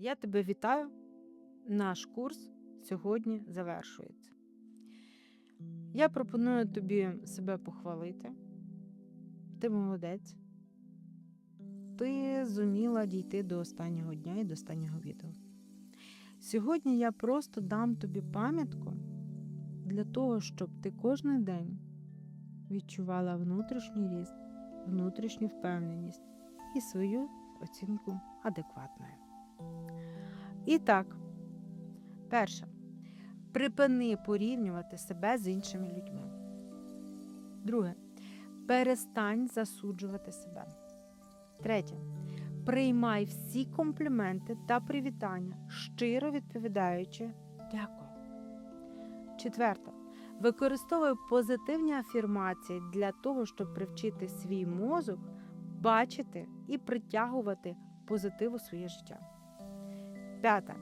Я тебе вітаю. Наш курс сьогодні завершується. Я пропоную тобі себе похвалити. Ти молодець. Ти зуміла дійти до останнього дня і до останнього відео. Сьогодні я просто дам тобі пам'ятку для того, щоб ти кожен день відчувала внутрішній ріст, внутрішню впевненість і свою оцінку адекватною. І так, перше, припини порівнювати себе з іншими людьми. Друге, перестань засуджувати себе. Третє. Приймай всі компліменти та привітання, щиро відповідаючи дякую. Четверте. Використовуй позитивні афірмації для того, щоб привчити свій мозок бачити і притягувати позитив у своє життя. П'яте.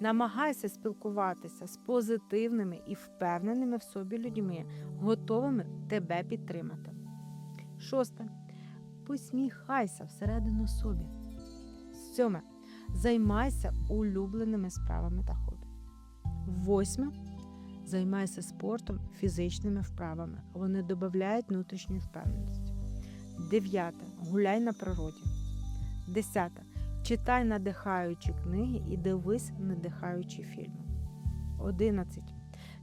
Намагайся спілкуватися з позитивними і впевненими в собі людьми, готовими тебе підтримати. Шосте. Посміхайся всередину собі. Сьоме. Займайся улюбленими справами та хобі. Восьме. Займайся спортом, фізичними вправами. Вони додають внутрішньої впевненості. Дев'яте. Гуляй на природі. Десяте. Читай надихаючі книги і дивись надихаючі фільми. 11.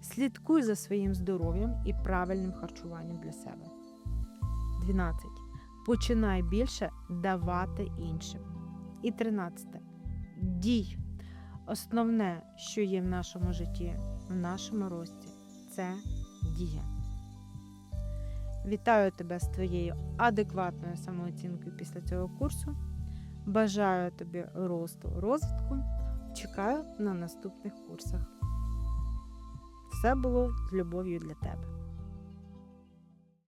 Слідкуй за своїм здоров'ям і правильним харчуванням для себе. 12. Починай більше давати іншим. І 13. Дій. Основне, що є в нашому житті, в нашому рості, це дія. Вітаю тебе з твоєю адекватною самооцінкою після цього курсу. Бажаю тобі росту, розвитку. Чекаю на наступних курсах. Все було з любов'ю для тебе.